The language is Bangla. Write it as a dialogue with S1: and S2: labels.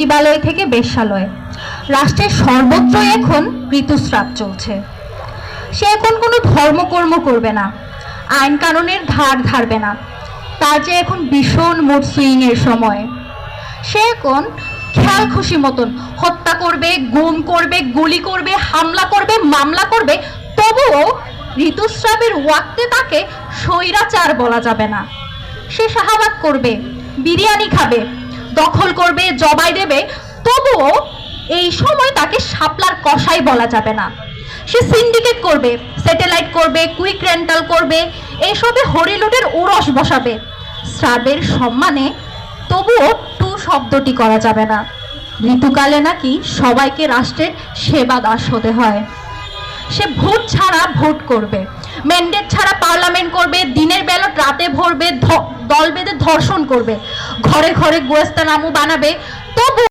S1: সচিবালয় থেকে বেশ্যালয়। রাষ্ট্রের সর্বত্রই এখন ঋতুস্রাব চলছে। সে এখন কোনো ধর্মকর্ম করবে না। আইন কানুনের ধার ধারবে না। তার যে এখন ভীষণ মুড সুইংয়ের সময়। সে এখন খেয়াল খুশি মতন হত্যা করবে, গুম করবে, গুলি করবে, হামলা করবে, মামলা করবে, তবুও ঋতুস্রাবের ওয়াক্তে তাকে স্বৈরাচার বলা যাবে না। সে শাহাবাত করবে, বিরিয়ানি খাবে দখল করবে, জবাই দেবে, তবুও এই সময় তাকে শাপলার কষাই বলা যাবে না। সে সিন্ডিকেট করবে স্যাটেলাইট করবে কুইক রেন্টাল করবে, এসবে হরিলুটের ওরস বসাবে। শ্রাবের সম্মানে তবুও টু শব্দটি করা যাবে না। ঋতুকালে নাকি সবাইকে রাষ্ট্রের সেবা দাস হতে হয়। সে ভোট ছাড়া ভোট করবে ম্যান্ডেট ছাড়া পার্লামেন্ট করবে, দিনের ব্যালট রাতে ভরবে দল বেঁধে ধর্ষণ করবে। ঘরে ঘরে গোয়েস্তা নামু বানাবে। তবু